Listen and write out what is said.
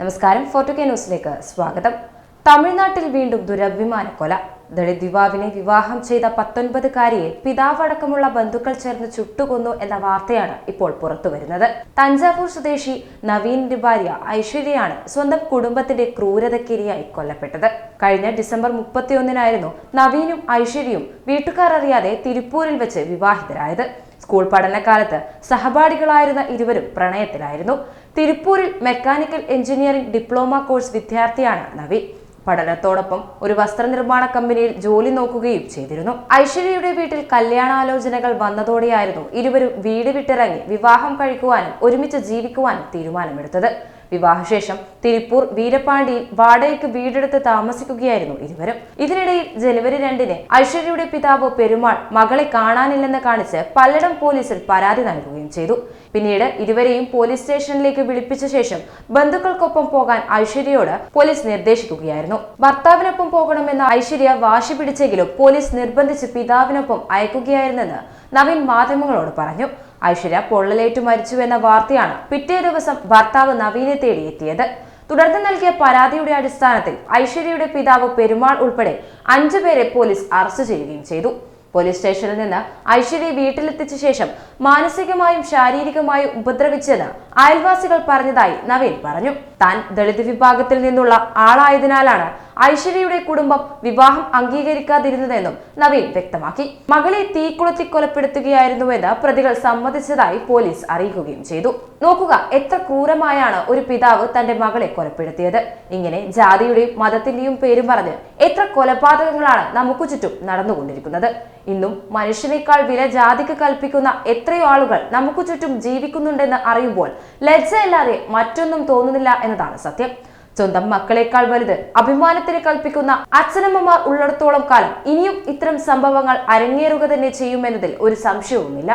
നമസ്കാരം ഫോർട്ടു കെ ന്യൂസിലേക്ക് സ്വാഗതം. തമിഴ്നാട്ടിൽ വീണ്ടും ദുരഭിമാന കൊല. ദളിത് യുവാവിനെ വിവാഹം ചെയ്ത പത്തൊൻപതുകാരിയെ പിതാവടക്കമുള്ള ബന്ധുക്കൾ ചേർന്ന് ചുട്ടുകൊന്നു എന്ന വാർത്തയാണ് ഇപ്പോൾ പുറത്തുവരുന്നത്. തഞ്ചാവൂർ സ്വദേശി നവീന്റെ ഭാര്യ ഐശ്വര്യയാണ് സ്വന്തം കുടുംബത്തിന്റെ ക്രൂരതക്കിരയായി കൊല്ലപ്പെട്ടത്. കഴിഞ്ഞ ഡിസംബർ മുപ്പത്തിയൊന്നിനായിരുന്നു നവീനും ഐശ്വര്യയും വീട്ടുകാർ അറിയാതെ തിരുപ്പൂരിൽ വെച്ച് വിവാഹിതരായത്. സ്കൂൾ പഠനകാലത്ത് സഹപാഠികളായിരുന്ന ഇരുവരും പ്രണയത്തിലായിരുന്നു. തിരുപ്പൂരിൽ മെക്കാനിക്കൽ എഞ്ചിനീയറിംഗ് ഡിപ്ലോമ കോഴ്സ് വിദ്യാർത്ഥിയാണ് നവി. പഠനത്തോടൊപ്പം ഒരു വസ്ത്രനിർമ്മാണ കമ്പനിയിൽ ജോലി നോക്കുകയും ചെയ്തിരുന്നു. ഐശ്വര്യയുടെ വീട്ടിൽ കല്യാണാലോചനകൾ വന്നതോടെയായിരുന്നു ഇരുവരും വീട് വിട്ടിറങ്ങി വിവാഹം കഴിക്കുവാനും ഒരുമിച്ച് ജീവിക്കുവാനും തീരുമാനമെടുത്തത്. വിവാഹശേഷം തിരുപ്പൂർ വീരപ്പാണ്ടിയിൽ വാടകയ്ക്ക് വീടെടുത്ത് താമസിക്കുകയായിരുന്നു ഇരുവരും. ഇതിനിടയിൽ ജനുവരി രണ്ടിന് ഐശ്വര്യയുടെ പിതാവ് പെരുമാൾ മകളെ കാണാനില്ലെന്ന് കാണിച്ച് പല്ലടം പോലീസിൽ പരാതി നൽകുകയും ചെയ്തു. പിന്നീട് ഇരുവരെയും പോലീസ് സ്റ്റേഷനിലേക്ക് വിളിപ്പിച്ച ശേഷം ബന്ധുക്കൾക്കൊപ്പം പോകാൻ ഐശ്വര്യയോട് പോലീസ് നിർദ്ദേശിക്കുകയായിരുന്നു. ഭർത്താവിനൊപ്പം പോകണമെന്ന് ഐശ്വര്യ വാശി പിടിച്ചെങ്കിലും പോലീസ് നിർബന്ധിച്ച് പിതാവിനൊപ്പം അയക്കുകയായിരുന്നെന്ന് നവീൻ മാധ്യമങ്ങളോട് പറഞ്ഞു. ഐശ്വര്യ പൊള്ളലേറ്റു മരിച്ചുവെന്ന വാർത്തയാണ് പിറ്റേ ദിവസം ഭർത്താവ് നവീനെ തേടിയെത്തിയത്. തുടർന്ന് നൽകിയ പരാതിയുടെ അടിസ്ഥാനത്തിൽ ഐശ്വര്യയുടെ പിതാവ് പെരുമാൾ ഉൾപ്പെടെ അഞ്ചുപേരെ പോലീസ് അറസ്റ്റ് ചെയ്യുകയും ചെയ്തു. പോലീസ് സ്റ്റേഷനിൽ നിന്ന് ഐശ്വര്യ വീട്ടിലെത്തിച്ച ശേഷം മാനസികമായും ശാരീരികമായും ഉപദ്രവിച്ചെന്ന് അയൽവാസികൾ പറഞ്ഞതായി നവീൻ പറഞ്ഞു. താൻ ദളിത് വിഭാഗത്തിൽ നിന്നുള്ള ആളായതിനാലാണ് ഐശ്വര്യയുടെ കുടുംബം വിവാഹം അംഗീകരിക്കാതിരുന്നതെന്നും നവീൻ വ്യക്തമാക്കി. മകളെ തീക്കുളത്തി കൊലപ്പെടുത്തുകയായിരുന്നുവെന്ന് പ്രതികൾ സമ്മതിച്ചതായി പോലീസ് അറിയിക്കുകയും ചെയ്തു. നോക്കുക എത്ര ക്രൂരമായാണ് ഒരു പിതാവ് തന്റെ മകളെ കൊലപ്പെടുത്തിയത്. ഇങ്ങനെ ജാതിയുടെയും മതത്തിന്റെയും പേരും പറഞ്ഞ് എത്ര കൊലപാതകങ്ങളാണ് നമുക്ക് ചുറ്റും നടന്നുകൊണ്ടിരിക്കുന്നത്. ഇന്നും മനുഷ്യനേക്കാൾ വില ജാതിക്ക് കൽപ്പിക്കുന്ന എത്രയോ ആളുകൾ നമുക്ക് ചുറ്റും ജീവിക്കുന്നുണ്ടെന്ന് അറിയുമ്പോൾ ലജ്ജയല്ലാതെ മറ്റൊന്നും തോന്നുന്നില്ല എന്നതാണ് സത്യം. സ്വന്തം മക്കളെക്കാൾ വലുത് അഭിമാനത്തിന് കൽപ്പിക്കുന്ന അച്ഛനമ്മമാർ ഉള്ളിടത്തോളം കാലം ഇനിയും ഇത്തരം സംഭവങ്ങൾ അരങ്ങേറുക തന്നെ ചെയ്യുമെന്നതിൽ ഒരു സംശയവുമില്ല.